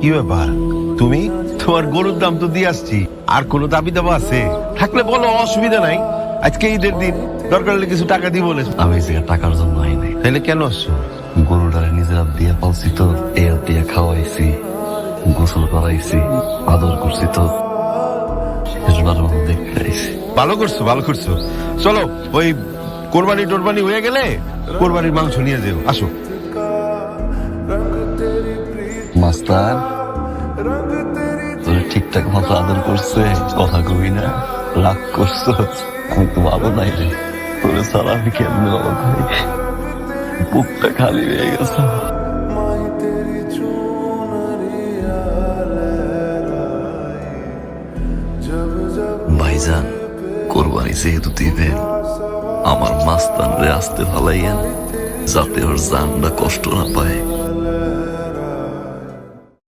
কি ব্যাপার? তুমি? তোমার গরুর দাম তো দিয়ে আসছি। আর কোনো দাবি দাবা আছে? থাকলে বলো, অসুবিধা নাই। আজকে ঈদের দিন, দরকার হলে কিছু টাকা দিব বলে। আমি এই টাকার জন্য আই নাই। তাহলে কেন আসছো? গরুটারে নিজেরা দিয়ে পালছি তো এর দিয়ে খাওয়াইছি, গোসল করাইছি, আদর করছি তো। ভালো করছ ভালো করছ। চলো, ওই কোরবানি টোরবানি হয়ে গেলে কোরবানির মাংস নিয়ে যেও। আসো। মাস্টার। তোরে ঠিকঠাক মতো আদর করছে, কথা কবি না, রাগ করছ। আমি তো ভালো নাই রে। তোরে ছাড়া আমি কেমনে ভালো ভাই বুকটা খালি হয়ে গেছে। ভাইজান, কোরবানি যেহেতু দিবেন, আমার মাস্তান রে আসতে ভালাইয়েন যাতে ওর জানটা কষ্ট না পায়।